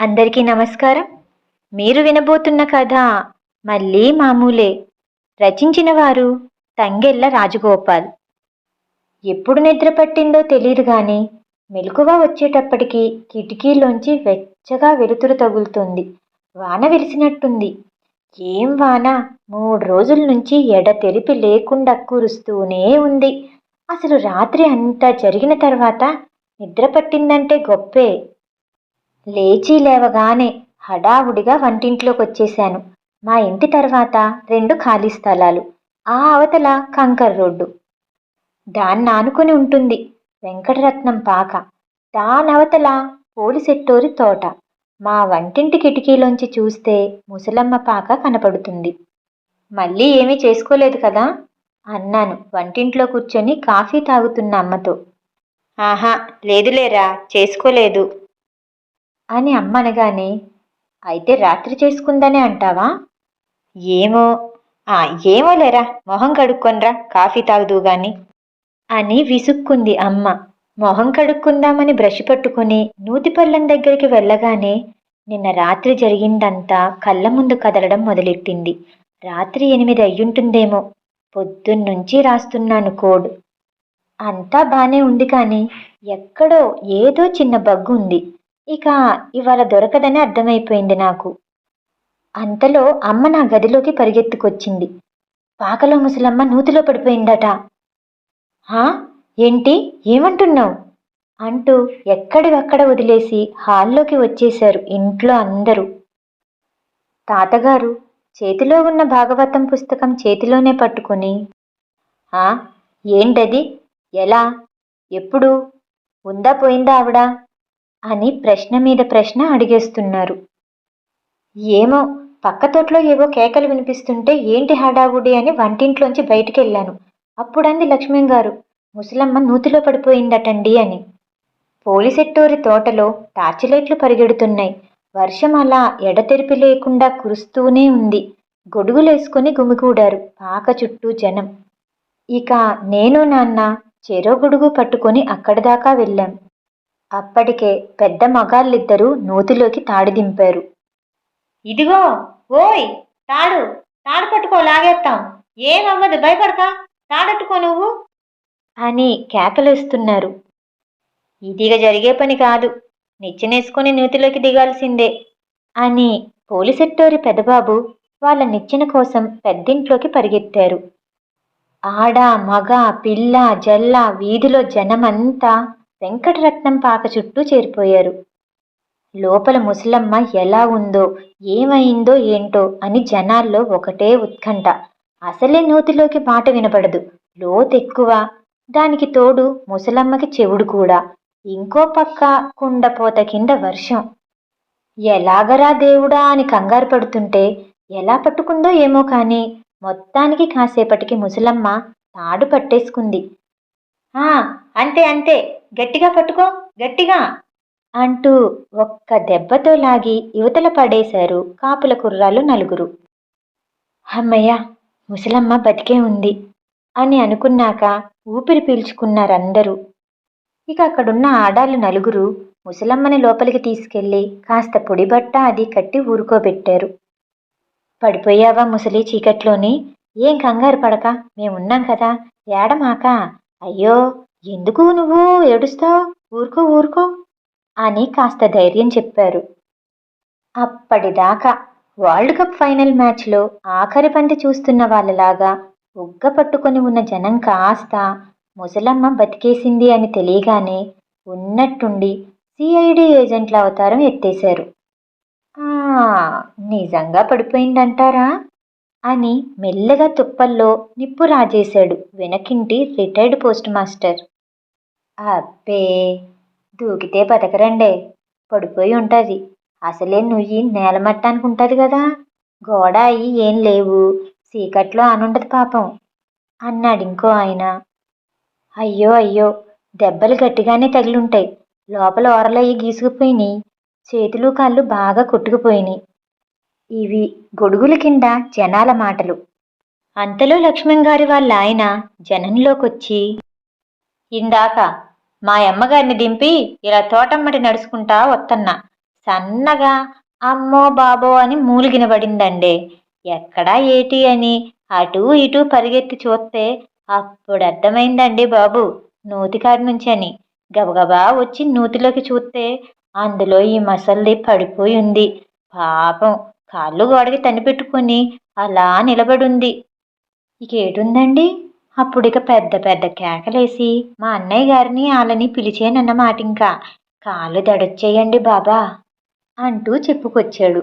అందరికీ నమస్కారం. మీరు వినబోతున్న కథ మళ్ళీ మామూలే. రచించిన వారు తంగెళ్ళ రాజగోపాల్. ఎప్పుడు నిద్ర పట్టిందో తెలియదు కానీ మెలకువ వచ్చేటప్పటికి కిటికీలోంచి వెచ్చగా వెలుతురు తగులుతుంది. వాన వెలిసినట్టుంది. ఏం వాన? మూడు రోజుల నుంచి ఎడతెరిపి లేకుండా కురుస్తూనే ఉంది. అసలు రాత్రి అంతా జరిగిన తర్వాత నిద్ర పట్టిందంటే గొప్పే. లేచి లేవగానే హడావుడిగా వంటింట్లోకి వచ్చేశాను మా ఇంటి తర్వాత రెండు ఖాళీ స్థలాలు. ఆ అవతల కంకర్ రోడ్డు. దాన్ని ఆనుకుని ఉంటుంది వెంకటరత్నం పాక. దానవతల పోలిసెట్టోరి తోట. మా వంటింటి కిటికీలోంచి చూస్తే ముసలమ్మ పాక కనపడుతుంది. మళ్ళీ ఏమీ చేసుకోలేదు కదా? అన్నాను వంటింట్లో కూర్చొని కాఫీ తాగుతున్న అమ్మతో. ఆహా లేదులేరా చేసుకోలేదు. అని అమ్మ అనగానే అయితే రాత్రి చేసుకుందనే అంటావా? ఏమో ఆ ఏమో లేరా మొహం కడుక్కొనరా కాఫీ తాగుదు గాని. అని విసుక్కుంది అమ్మ. మొహం కడుక్కుందామని బ్రష్ పట్టుకుని నూతిపల్లం దగ్గరికి వెళ్ళగానే నిన్న రాత్రి జరిగిందంతా కళ్ళ ముందు కదలడం మొదలెట్టింది. రాత్రి ఎనిమిది అయ్యుంటుందేమో పొద్దున్నుంచి రాస్తున్నాను కోడ్. అంతా బానే ఉంది కానీ ఎక్కడో ఏదో చిన్న బగ్గు ఉంది ఇక ఇవాళ దొరకదని అర్థమైపోయింది నాకు. అంతలో అమ్మ నా గదిలోకి పరిగెత్తుకొచ్చింది. పాకలో ముసలమ్మ నూతిలో పడిపోయిందట. హా ఏంటి? ఏమంటున్నావు? అంటూ ఎక్కడివక్కడ వదిలేసి హాల్లోకి వచ్చేశారు ఇంట్లో అందరూ. తాతగారు చేతిలో ఉన్న భాగవతం పుస్తకం చేతిలోనే పట్టుకొని ఆ? ఏంటది? ఎలా? ఎప్పుడు? ఉందా పోయిందా ఆవిడా? అని ప్రశ్న మీద ప్రశ్న అడిగేస్తున్నారు. ఏమో పక్క తోటలో ఏవో కేకలు వినిపిస్తుంటే ఏంటి హడావుడి అని వంటింట్లోంచి బయటికి వెళ్ళాను అప్పుడంది లక్ష్మీ గారు ముసలమ్మ నూతిలో పడిపోయిందటండి అని. పోలిసెట్టూరి తోటలో టార్చ్ లైట్లు పరిగెడుతున్నాయి. వర్షం అలా ఎడతెరిపి లేకుండా కురుస్తూనే ఉంది. గొడుగులేసుకుని గుమిగూడారు పాక చుట్టూ జనం. ఇక నేను నాన్న చెరో గొడుగు పట్టుకొని అక్కడి దాకా వెళ్ళాం. అప్పటికే పెద్ద మగాళ్ళిద్దరూ నూతిలోకి తాడి దింపారు. ఇదిగో ఓయ్ తాడు తాడు పట్టుకో లాగేస్తాం ఏమవ్వదు భయపడక తాడట్టుకో నువ్వు. అని కేకలేస్తున్నారు. ఇదిగ జరిగే పని కాదు. నిచ్చెనేసుకుని నూతిలోకి దిగాల్సిందే. అని పోలిసెట్టోరి పెదబాబు వాళ్ళ నిచ్చెన కోసం పెద్దింట్లోకి పరిగెత్తారు. ఆడ మగ పిల్ల జల్ల వీధిలో జనమంతా వెంకటరత్నం పాక చుట్టూ చేరిపోయారు. లోపల ముసలమ్మ ఎలా ఉందో ఏమైందో ఏంటో అని జనాల్లో ఒకటే ఉత్కంఠ. అసలే నూతిలోకి మాట వినపడదు. లోతెక్కువ. దానికి తోడు ముసలమ్మకి చెవుడు కూడా. ఇంకో పక్క కుండపోత కింద వర్షం. ఎలాగరా దేవుడా అని కంగారు పడుతుంటే ఎలా పట్టుకుందో ఏమో కానీ మొత్తానికి కాసేపటికి ముసలమ్మ తాడు పట్టేసుకుంది. అంతే అంతే. గట్టిగా పట్టుకో గట్టిగా. అంటూ ఒక్క దెబ్బతో లాగి యువతల పడేశారు కాపుల కుర్రాలు నలుగురు. అమ్మయ్య ముసలమ్మ బతికే ఉంది అని అనుకున్నాక ఊపిరి పీల్చుకున్నారందరూ. ఇక అక్కడున్న ఆడాలు నలుగురు ముసలమ్మని లోపలికి తీసుకెళ్ళి కాస్త పొడిబట్ట అది కట్టి ఊరుకోబెట్టారు. పడిపోయావా ముసలి చీకట్లోని? ఏం కంగారు పడక మేమున్నాం కదా ఏడమాక అయ్యో ఎందుకు నువ్వు ఏడుస్తావు? ఊరుకో ఊరుకో అని కాస్త ధైర్యం చెప్పారు. అప్పటిదాకా వరల్డ్ కప్ ఫైనల్ మ్యాచ్లో ఆఖరి పంది చూస్తున్న వాళ్ళలాగా ఉగ్గ పట్టుకొని ఉన్న జనం కాస్త ముసలమ్మ బతికేసింది అని తెలియగానే ఉన్నట్టుండి సిఐడి ఏజెంట్ల అవతారం ఎత్తేశారు. నిజంగా పడిపోయిందంటారా? అని మెల్లగా తుప్పల్లో నిప్పు రాజేశాడు వెనకింటి రిటైర్డ్ పోస్ట్ మాస్టర్. అబ్బే దూకితే బతకరండే. పడిపోయి ఉంటుంది. అసలే నుయ్యి నేలమట్టానికి ఉంటుంది కదా. గోడ అయ్యి ఏం లేవు. చీకట్లో అనుండదు పాపం అన్నాడు ఇంకో ఆయన. అయ్యో అయ్యో దెబ్బలు గట్టిగానే తగిలుంటాయి. లోపల ఓరలయ్యి గీసుకుపోయినాయి. చేతులు కాళ్ళు బాగా కొట్టుకుపోయినాయి. ఇవి గొడుగుల కింద జనాల మాటలు. అంతలో లక్ష్మణ్ గారి వాళ్ళ ఆయన జనంలోకొచ్చి ఇందాక మా అమ్మగారిని దింపి ఇలా తోటమ్మటి నడుచుకుంటా వత్తన్నా. సన్నగా అమ్మో బాబో అని మూలిగినబడిందండి. ఎక్కడా ఏటి అని అటూ ఇటూ పరిగెత్తి చూస్తే అప్పుడు అర్థమైందండి బాబు నూతికాడి నుంచి అని. గబగబా వచ్చి నూతిలోకి చూస్తే అందులో ఈ మసల్ది పడిపోయి ఉంది. పాపం కాళ్ళు గోడకి తనిపెట్టుకొని అలా నిలబడుంది. ఇక ఏటుందండి అప్పుడు ఇక పెద్ద పెద్ద కేకలేసి మా అన్నయ్య గారిని వాళ్ళని పిలిచేనన్నమాట ఇంకా కాళ్ళు దడొచ్చేయండి బాబా అంటూ చెప్పుకొచ్చాడు.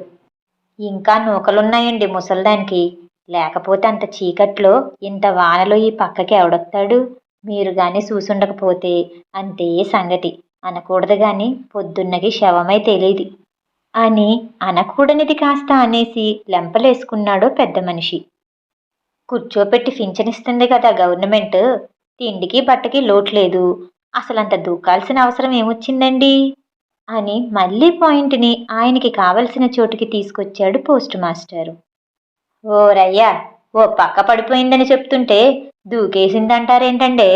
ఇంకా నూకలున్నాయండి ముసల్దానికి. లేకపోతే అంత చీకట్లో ఇంత వానలో ఈ పక్కకి ఎవడొస్తాడు మీరు గాని చూసుండకపోతే అంతే సంగతి. అనకూడదు గాని పొద్దున్నకి శవమై తెలియదు అని అనకూడనిది కాస్త అనేసి లెంపలేసుకున్నాడో పెద్ద మనిషి. కూర్చోపెట్టి పింఛనిస్తుంది కదా గవర్నమెంట్. తిండికి బట్టకి లోటు లేదు అసలంత దూకాల్సిన అవసరం ఏమొచ్చిందండి? అని మళ్ళీ పాయింట్ని ఆయనకి కావలసిన చోటుకి తీసుకొచ్చాడు పోస్ట్ మాస్టారు. రయ్యా ఓ పక్క పడిపోయిందని చెప్తుంటే దూకేసిందంటారేంటండే?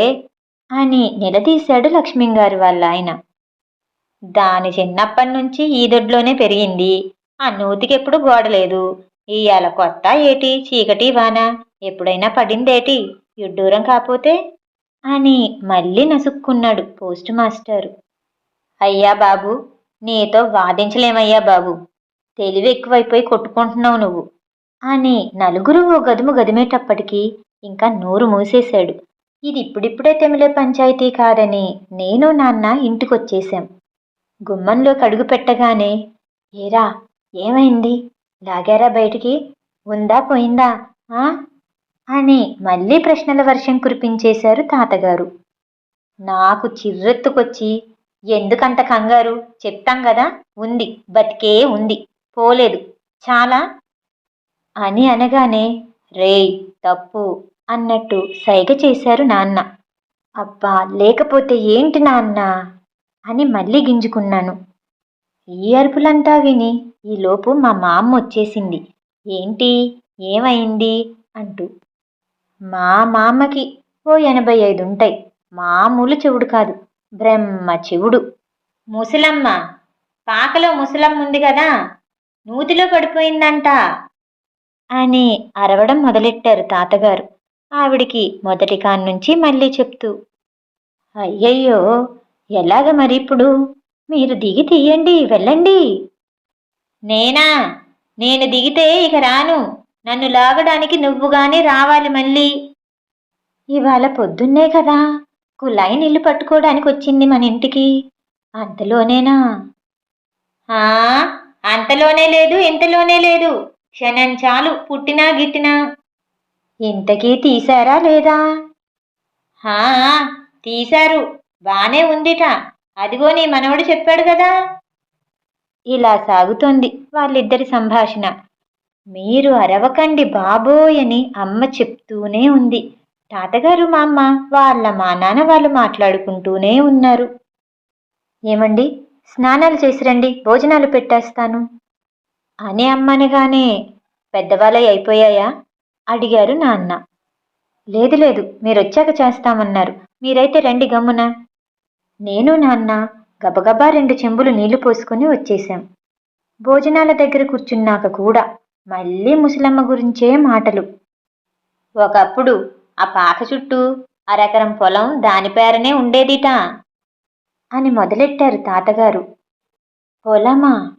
అని నిలదీశాడు లక్ష్మింగారు వాళ్ళ ఆయన. దాని చిన్నప్పటి నుంచి ఈ దొడ్లోనే పెరిగింది. ఆ నూతికి ఎప్పుడు గోడలేదు. ఇయ్యాల కొత్త ఏటి? చీకటి వాన. ఎప్పుడైనా పడిందేటి? ఇడ్డూరం కాపోతే? అని మళ్ళీ నసుక్కున్నాడు పోస్ట్ మాస్టారు. అయ్యా బాబు నీతో వాదించలేమయ్యా బాబు. తెలివి ఎక్కువైపోయి కొట్టుకుంటున్నావు నువ్వు. అని నలుగురు ఓ గదుము గదిమేటప్పటికీ ఇంకా నోరు మూసేశాడు. ఇది ఇప్పుడిప్పుడే తెమిలే పంచాయతీ కాదని నేను నాన్న ఇంటికొచ్చేశాం. గుమ్మంలో కడుగు పెట్టగానే ఏరా ఏమైంది? లాగారా బయటికి? ఉందా పోయిందా? అని మళ్ళీ ప్రశ్నల వర్షం కురిపించేశారు తాతగారు. నాకు చిర్రెత్తుకొచ్చి ఎందుకంత కంగారు? చెప్తాం కదా ఉంది బతికే ఉంది పోలేదు చాలా? అని అనగానే రే తప్పు అన్నట్టు సైగ చేశారు నాన్న. అబ్బా లేకపోతే ఏంటి నాన్న? అని మళ్ళీ గింజుకున్నాను. ఈ అరుపులంతా విని ఈలోపు మా మామ వచ్చేసింది. ఏంటి? ఏమైంది? అంటూ. మా మామకి ఓ ఎనభై ఐదు ఉంటాయి. మామూలు చెవుడు కాదు. బ్రహ్మ చెవుడు. ముసలమ్మ పాకలో ముసలమ్మ ఉంది కదా? నూతిలో పడిపోయిందంట. అని అరవడం మొదలెట్టారు తాతగారు. ఆవిడికి మొదటి కాన్నుంచి మళ్ళీ చెప్తూ. అయ్యయ్యో! ఎలాగ మరి ఇప్పుడు మీరు దిగి తీయండి వెళ్ళండి. నేనా? నేను దిగితే ఇక రాను. నన్ను లాగడానికి నువ్వుగానే రావాలి మళ్ళీ. ఇవాళ పొద్దున్నే కదా. కులాయి నీళ్ళు పట్టుకోవడానికి వచ్చింది మన ఇంటికి. అంతలోనేనా? ఆ అంతలోనే లేదు ఇంతలోనే లేదు. క్షణం చాలు పుట్టినా గిట్టినా. ఇంతకీ తీశారా లేదా? తీశారు. బానే ఉందిట. అదిగో నీ మనవడు చెప్పాడు కదా. ఇలా సాగుతోంది వాళ్ళిద్దరి సంభాషణ. మీరు అరవకండి బాబోయ్ అని అమ్మ చెప్తూనే ఉంది. తాతగారు మా అమ్మ వాళ్ళ మా నాన్న వాళ్ళు మాట్లాడుకుంటూనే ఉన్నారు. ఏమండి? స్నానాలు చేసిరండి భోజనాలు పెట్టేస్తాను. అని అమ్మనగానే పెద్దవాళ్ళవి అయిపోయాయా? అడిగారు నాన్న. లేదు లేదు. మీరు వచ్చాక చేస్తామన్నారు. మీరైతే రండి గమ్మున. నేను నాన్న గబగబా రెండు చెంబులు నీళ్ళు పోసుకొని వచ్చేశాం. భోజనాల దగ్గర కూర్చున్నాక కూడా మళ్ళీ ముసలమ్మ గురించే మాటలు. ఒకప్పుడు ఆ పాక చుట్టూ అరెకరం పొలం దాని పేరనే ఉండేదిట అని మొదలెట్టారు తాతగారు. పొలమా?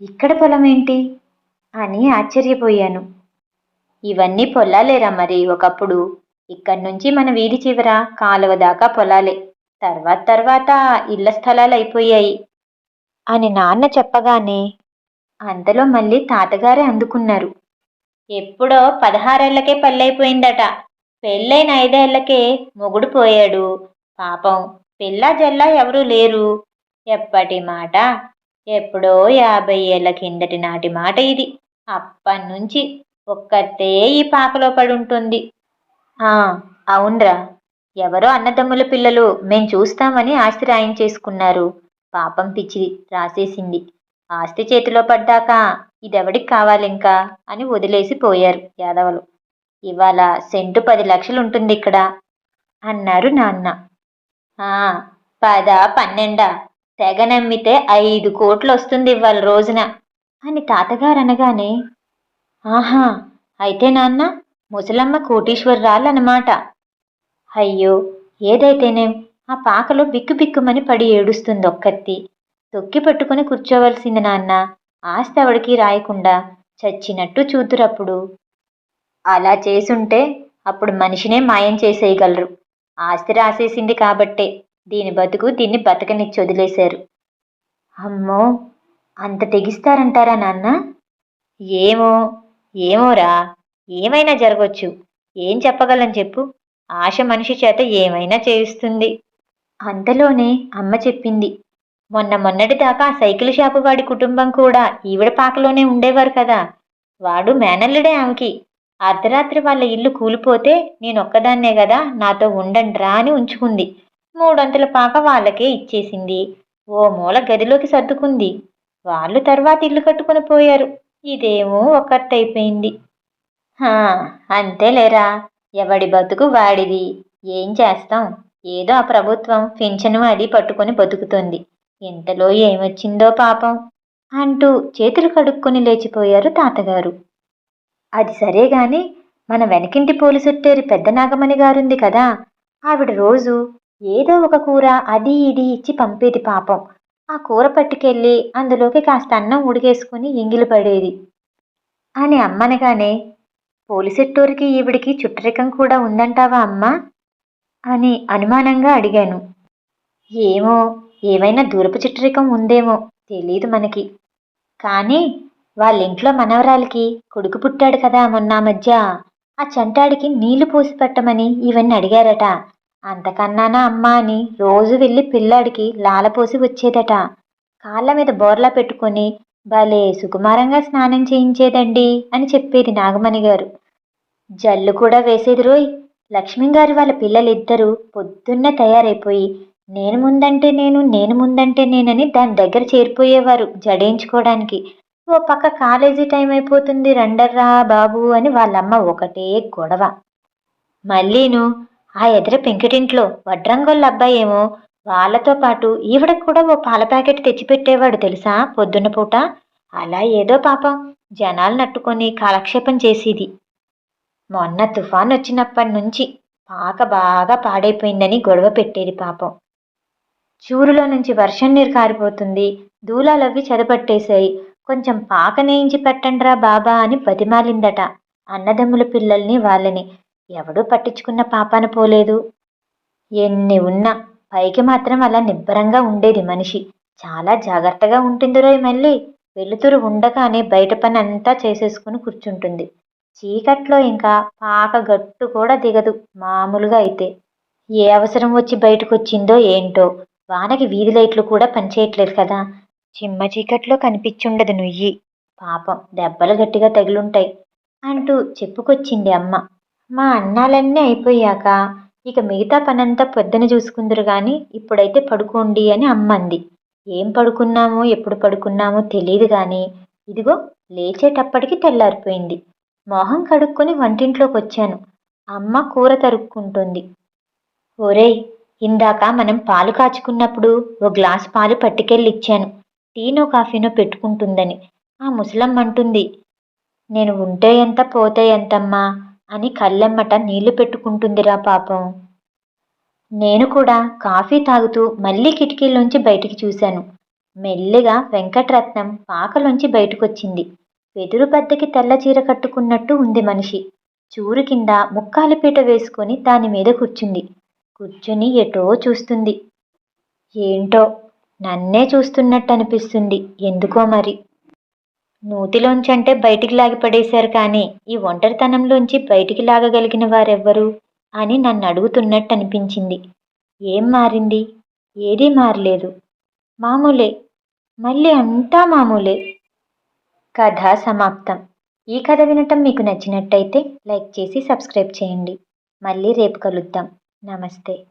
ఇక్కడ పొలం ఏంటి అని ఆశ్చర్యపోయాను. ఇవన్నీ పొలాలేరా మరి ఒకప్పుడు? ఇక్కడి నుంచి మన వీధి చివర కాలువ దాకా పొలాలే. తర్వాత తర్వాత ఇళ్ళ స్థలాలు అయిపోయాయి అని నాన్న చెప్పగానే అంతలో మళ్ళీ తాతగారే అందుకున్నారు. ఎప్పుడో పదహారేళ్ళకే పెళ్ళైపోయిందట పెళ్ళైన ఐదేళ్ళకే మొగుడు పోయాడు. పాపం పిల్ల జల్లా ఎవరూ లేరు. ఎప్పటి మాట? ఎప్పుడో యాభై ఏళ్ళ కిందటి నాటి మాట ఇది. అప్పన్నుంచి ఒక్కతే ఈ పాకలో పడుంటుంది. ఆ అవునరా. ఎవరో అన్నదమ్ముల పిల్లలు మేం చూస్తామని ఆస్తి రాయించేసుకున్నారు పాపం పిచ్చిది రాసేసింది. ఆస్తి చేతిలో పడ్డాక ఇదెవడికి కావాలింకా అని వదిలేసి పోయారు యాదవలు. ఇవాళ సెంటు పది లక్షలు ఉంటుంది ఇక్కడ అన్నారు నాన్న. ఆ పద పన్నెండా. తెగ నమ్మితే ఐదు కోట్లు వస్తుంది ఇవాళ రోజున అని తాతగారు అనగానే ఆహా అయితే నాన్న ముసలమ్మ కోటీశ్వరరాలన్నమాట. అయ్యో ఏదైతేనేం ఆ పాకలో బిక్కు బిక్కుమని పడి ఏడుస్తుంది ఒక్కత్తి తొక్కి పట్టుకుని కూర్చోవలసింది నాన్న ఆస్తి ఎవడికి రాయకుండా చచ్చినట్టు చూతురప్పుడు అలా చేసుంటే అప్పుడు మనిషినే మాయం చేసేయగలరు. ఆస్తి రాసేసింది కాబట్టే దీని బతుకు దీన్ని బతకనిచ్చి వదిలేశారు. అమ్మో అంత తెగిస్తారంటారా నాన్న? ఏమో ఏమోరా ఏమైనా జరగవచ్చు ఏం చెప్పగలను చెప్పు. ఆశ మనిషి చేత ఏమైనా చేయిస్తుంది. అంతలోనే అమ్మ చెప్పింది. మొన్న మొన్నటి దాకా సైకిల్ షాపు వాడి కుటుంబం కూడా ఈవిడ పాకలోనే ఉండేవారు కదా. వాడు మేనల్లుడే ఆమెకి. అర్ధరాత్రి వాళ్ళ ఇల్లు కూలిపోతే నేనొక్కదాన్నే కదా నాతో ఉండండిరా అని ఉంచుకుంది. మూడొంతుల పాక వాళ్ళకే ఇచ్చేసింది. ఓ మూల గదిలోకి సర్దుకుంది. వాళ్ళు తర్వాత ఇల్లు కట్టుకుని పోయారు. ఇదేమో ఒకటైపోయింది అంతేలేరా. ఎవడి బతుకు వాడిది? ఏం చేస్తాం? ఏదో ఆ ప్రభుత్వం పింఛను అది పట్టుకొని బతుకుతుంది. ఇంతలో ఏమొచ్చిందో పాపం అంటూ చేతులు కడుక్కొని లేచిపోయారు తాతగారు. అది సరే గాని మన వెనకింటి పోలీసుట్టేరి పెద్ద నాగమణి గారుంది కదా. ఆవిడ రోజు ఏదో ఒక కూర అది ఇది ఇచ్చి పంపేది పాపం. ఆ కూర పట్టుకెళ్ళి అందులోకి కాస్త అన్నం ఉడిగేసుకుని ఇంగిలి పడేది. అని అమ్మనగానే పోలిసెట్టూరికి ఈవిడికి చుట్టరికం కూడా ఉందంటావా అమ్మా? అని అనుమానంగా అడిగాను. ఏమో ఏమైనా దూరపు చుట్టరికం ఉందేమో తెలియదు మనకి. కానీ వాళ్ళ ఇంట్లో మనవరాలికి కొడుకు పుట్టాడు కదా మొన్న మధ్య ఆ చంటాడికి నీళ్ళు పోసి పెట్టమని ఇవన్నీ అడిగారట. అంతకన్నానా అమ్మా అని రోజు వెళ్ళి పిల్లాడికి లాలపోసి వచ్చేదట. కాళ్ళ మీద బోర్లా పెట్టుకొని భలే సుకుమారంగా స్నానం చేయించేదండి అని చెప్పేది నాగమణి గారు. జల్లు కూడా వేసేది రోయ్. లక్ష్మిగారు వాళ్ళ పిల్లలిద్దరూ పొద్దున్నే తయారైపోయి నేను ముందంటే నేను నేను ముందంటే నేనని దాని దగ్గర చేరిపోయేవారు జడేయించుకోవడానికి. ఓ పక్క కాలేజీ టైం అయిపోతుంది రండర్రా బాబు అని వాళ్ళమ్మ ఒకటే గొడవ. మళ్ళీను ఆ ఎదుర పెంకిటింట్లో వడ్రంగోళ్ళ అబ్బాయేమో వాళ్ళతో పాటు ఈవిడకు కూడా ఓ పాల ప్యాకెట్ తెచ్చిపెట్టేవాడు తెలుసా? పొద్దున్న పూట. అలా ఏదో పాపం జనాలు నట్టుకొని కాలక్షేపం చేసేది. మొన్న తుఫాన్ వచ్చినప్పటి నుంచి పాక బాగా పాడైపోయిందని గొడవ పెట్టేది పాపం. చూరులో నుంచి వర్షం నీరు కారిపోతుంది. దూలాలవి చెదపట్టేశాయి. కొంచెం పాక నేయించి పెట్టండ్రా బాబా అని బతిమాలిందట అన్నదమ్ముల పిల్లల్ని వాళ్ళని. ఎవడూ పట్టించుకున్న పాపాన పోలేదు. ఎన్ని ఉన్నా పైకి మాత్రం అలా నిబ్బరంగా ఉండేది మనిషి. చాలా జాగ్రత్తగా ఉంటుందిరోయ్ మళ్ళీ. వెలుతురు ఉండగానే బయట పని అంతా చేసేసుకుని కూర్చుంటుంది. చీకట్లో ఇంకా పాక గట్టు కూడా దిగదు మామూలుగా అయితే. ఏ అవసరం వచ్చి బయటకు వచ్చిందో ఏంటో. వానకి వీధి లైట్లు కూడా పనిచేయట్లేదు కదా. చిమ్మ చీకట్లో కనిపించుండదు నుయ్యి. పాపం దెబ్బలు గట్టిగా తగిలుంటాయి. అంటూ చెప్పుకొచ్చింది అమ్మ. మా అన్నాలన్నీ అయిపోయాక ఇక మిగతా పనంతా పొద్దున చూసుకుందరు కానీ ఇప్పుడైతే పడుకోండి అని అమ్మంది. ఏం పడుకున్నామో ఎప్పుడు పడుకున్నామో తెలియదు కానీ ఇదిగో లేచేటప్పటికి తెల్లారిపోయింది. మొహం కడుక్కొని వంటింట్లోకి వచ్చాను. అమ్మ కూర తరుక్కుంటుంది. ఒరేయ్ ఇందాక మనం పాలు కాచుకున్నప్పుడు ఓ గ్లాస్ పాలు పట్టుకెళ్ళి ఇచ్చాను టీనో కాఫీనో పెట్టుకుంటుందని. ఆ ముసలమ్మ అంటుంది నేను ఉంటే ఎంత పోతే ఎంతమ్మా? అని కళ్ళెమ్మట నీళ్ళు పెట్టుకుంటుందిరా పాపం. నేను కూడా కాఫీ తాగుతూ మళ్ళీ కిటికీలోంచి బయటికి చూశాను. మెల్లిగా వెంకటరత్నం పాకలోంచి బయటకొచ్చింది. వెదురు బద్దకి తెల్ల చీర కట్టుకున్నట్టు ఉంది మనిషి. చూరు కింద ముక్కాలి పీట వేసుకొని దాని మీద కూర్చుంది. కూర్చుని ఎటో చూస్తుంది. ఏంటో? నన్నే చూస్తున్నట్టు అనిపిస్తుంది ఎందుకో మరి? నూతిలోంచంటే బయటికి లాగి పడేశారు కానీ ఈ ఒంటరితనంలోంచి బయటికి లాగగలిగిన వారెవ్వరు? అని నన్ను అడుగుతున్నట్టు అనిపించింది. ఏం మారింది? ఏదీ మారలేదు. మామూలే. మళ్ళీ అంతా మామూలే. కథ సమాప్తం. ఈ కథ వినటం మీకు నచ్చినట్టయితే లైక్ చేసి సబ్స్క్రైబ్ చేయండి. మళ్ళీ రేపు కలుద్దాం. నమస్తే.